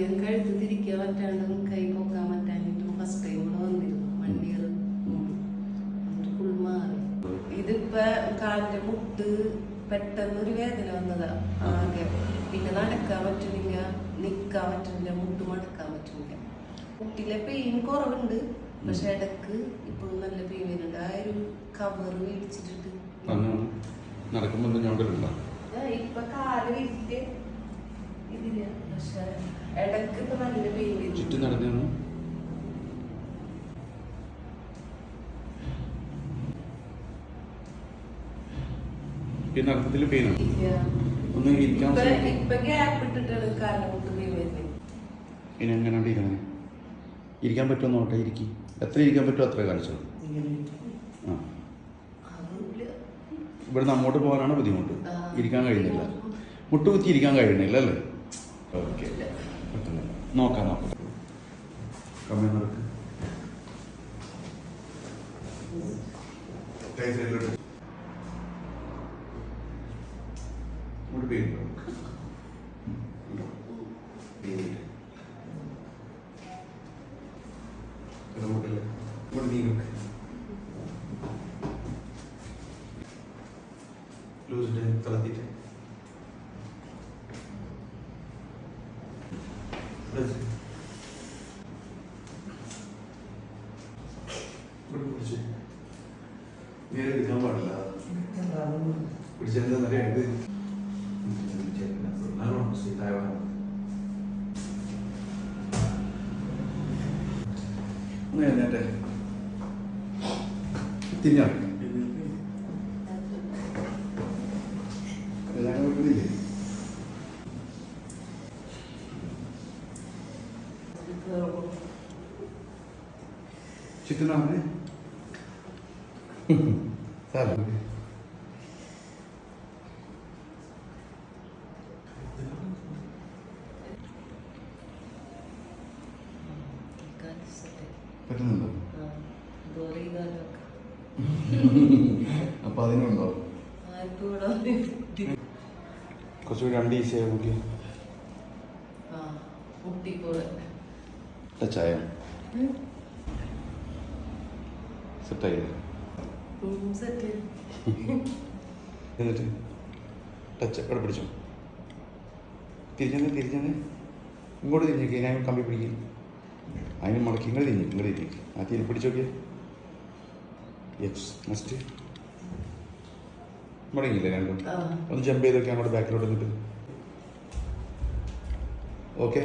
ആദ്യം കഴുത്ത് തിരിക്കാൻ പറ്റാണ്ടും കൈ പൊക്കാൻ പറ്റാഞ്ഞിട്ടും ഫസ്റ്റ് ടൈം ഇവിടെ വന്നിരുന്നു. വണ്ടികൾ ഫുൾ മാറി. ഇതിപ്പോ കാലിന്റെ മുട്ട് പെട്ടെന്ന് ഒരു വേദന വന്നതാ ആകെ. പിന്നെ നടക്കാൻ പറ്റുന്നില്ല നിക്കാൻ പറ്റുന്നില്ല മുട്ട് മടക്കാൻ പറ്റുന്നില്ല. മുട്ടിലെ പെയിൻ കുറവുണ്ട്. പക്ഷെ ഇടയ്ക്ക് ഇപ്പോഴും നല്ല പെയിൻ വരുന്നുണ്ട്. ആ ഒരു കവർ നടക്കുമ്പോൾ ആ, ഇപ്പൊ കാൽ വിരിച്ചിട്ട് ഇതില്ല പക്ഷെ ഇടയ്ക്ക് ഇപ്പൊ നല്ല വരും ചുറ്റും നടന്നു പിന്നെ നടത്തത്തിൽ പെയിനാണ്. ഒന്ന് ഇരിക്കാൻ ഇനി എങ്ങനെയാണ് ഇരിക്കണേ? ഇരിക്കാൻ പറ്റുമോ നോട്ടെ ഇരിക്കി. എത്ര ഇരിക്കാൻ പറ്റുമോ അത്ര കാണിച്ചത് ആ. ഇവിടുന്ന് അങ്ങോട്ട് പോകാനാണ് ബുദ്ധിമുട്ട്. ഇരിക്കാൻ കഴിയുന്നില്ല. മുട്ടുകുത്തി ഇരിക്കാൻ കഴിയുന്നില്ല അല്ലേ? ഓക്കെ. നോക്കാം നോക്കാം. കമ്മി സൈഡിലോട്ട് ഇങ്ങോട്ട് പെയിനുണ്ടോ? ഉണ്ടോ? പെയിനില്ല. ഇത് അങ്ങോട്ടല്ലേ? ഇങ്ങോട്ട് നീ നിൽക്ക്. ലൂസ് ഇട്ട് തളർത്തിയിട്ട്. Press. ഇങ്ങോട്ട് പിടിച്ച്. നേരെ എടുക്കാൻ പാടില്ല. പിടിച്ചെന്താ ഇത് നല്ലോണം set പറ്റുന്നുണ്ടോ. അപ്പൊ അതിനുണ്ടോ? കുറച്ചുകൂടി രണ്ട് ഈസിയായി മുട്ടിപ്പോലെ. ടച്ചായ സെറ്റായി ഉം, set ആയി. എന്നിട്ട് ടച്ച് അവിടെ പിടിച്ചോ. തിരിഞ്ഞേ തിരിഞ്ഞേ ഇങ്ങോട്ട് തിരിഞ്ഞേക്ക് ഞാൻ കമ്പി പിടിക്കും. അതിന് മുടക്കി ഇങ്ങോട്ട് തിരിഞ്ഞു ഇങ്ങോട്ട് തിരിഞ്ഞേക്ക് ആ തിരി പിടിച്ച് നോക്കിയേ. യെസ് നെക്സ്റ്റ് മുടങ്ങിയില്ലേ രണ്ടും? ഒന്ന് ജമ്പ് ചെയ്തൊക്കെ അങ്ങോട്ട് ബാക്കിലോട്ട് നിൽക്കും ഓക്കെ